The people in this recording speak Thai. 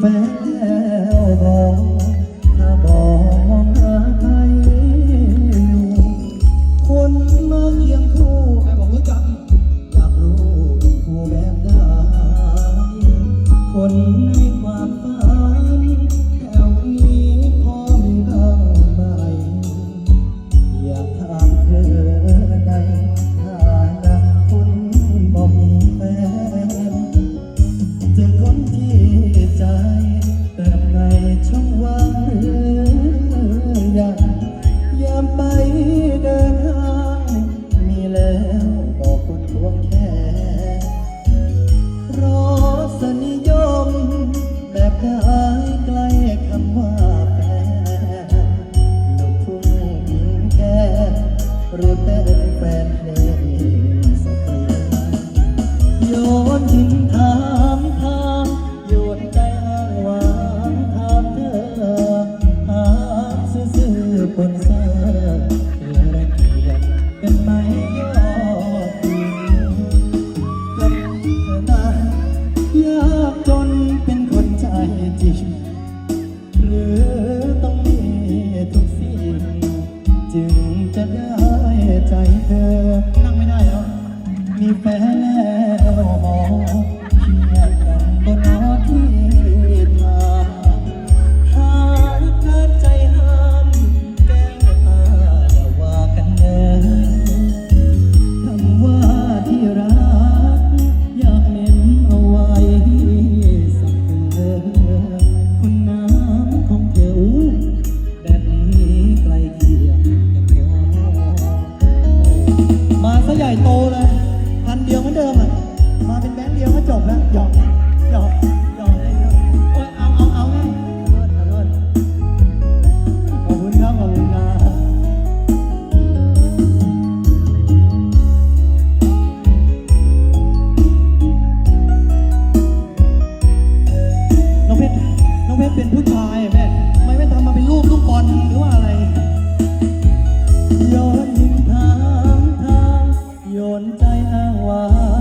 แฟน แล้วมอง เดิมอะ มาเป็นแบงค์เดียวก็จบแล้วหยอกหยอก ว่า